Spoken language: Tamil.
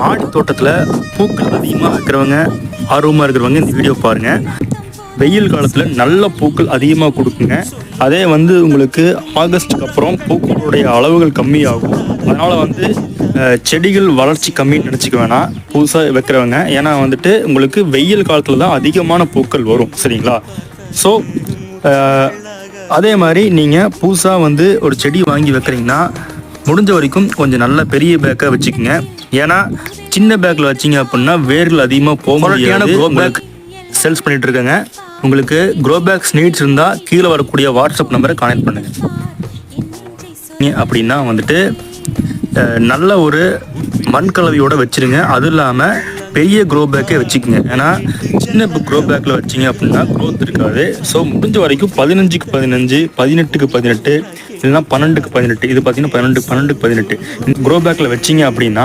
மாடி தோட்டத்தில் பூக்கள் அதிகமாக வைக்கிறவங்க ஆர்வமாக இருக்கிறவங்க இந்த வீடியோ பாருங்கள் வெயில் காலத்தில் நல்ல பூக்கள் அதிகமாக கொடுக்குங்க. அதே வந்து உங்களுக்கு ஆகஸ்ட்டுக்கு அப்புறம் பூக்களுடைய அளவுகள் கம்மியாகும். அதனால் வந்து செடிகள் வளர்ச்சி கம்மின்னு நினச்சிக்க வேணாம். புதுசாக வைக்கிறவங்க. ஏன்னா வந்துட்டு உங்களுக்கு வெயில் காலத்தில் தான் அதிகமான பூக்கள் வரும். சரிங்களா? ஸோ அதே மாதிரி நீங்கள் புதுசாக வந்து ஒரு செடி வாங்கி வைக்கிறீங்கன்னா முடிஞ்ச வரைக்கும் கொஞ்சம் நல்ல பெரிய பேக்காக வச்சுக்கோங்க. ஏன்னா சின்ன பேக்கில் வச்சீங்க அப்படின்னா வேர்கள் அதிகமாக போக முடியாது. க்ரோ பேக் சேல்ஸ் பண்ணிட்டு இருக்கேங்க. உங்களுக்கு க்ரோ பேக்ஸ் நீட்ஸ் இருந்தால் கீழே வரக்கூடிய வாட்ஸ்அப் நம்பரை கான்டெக்ட் பண்ணுங்க. அப்படின்னா வந்துட்டு நல்ல ஒரு மண் கலவையோட வச்சிருங்க. அதுவும் இல்லாமல் பெரிய க்ரோ பேக்கே வச்சுக்கோங்க. ஏன்னா சின்ன க்ரோ பேக்கில் வச்சீங்க அப்படின்னா க்ரோத் இருக்காது. ஸோ முடிஞ்ச வரைக்கும் பதினஞ்சுக்கு பதினஞ்சு பதினெட்டுக்கு பதினெட்டு இல்லைன்னா பன்னெண்டுக்கு பதினெட்டு இது பார்த்தீங்கன்னா பன்னெண்டு பன்னெண்டுக்கு பதினெட்டு. க்ரோ பேக்கில் வச்சீங்க அப்படின்னா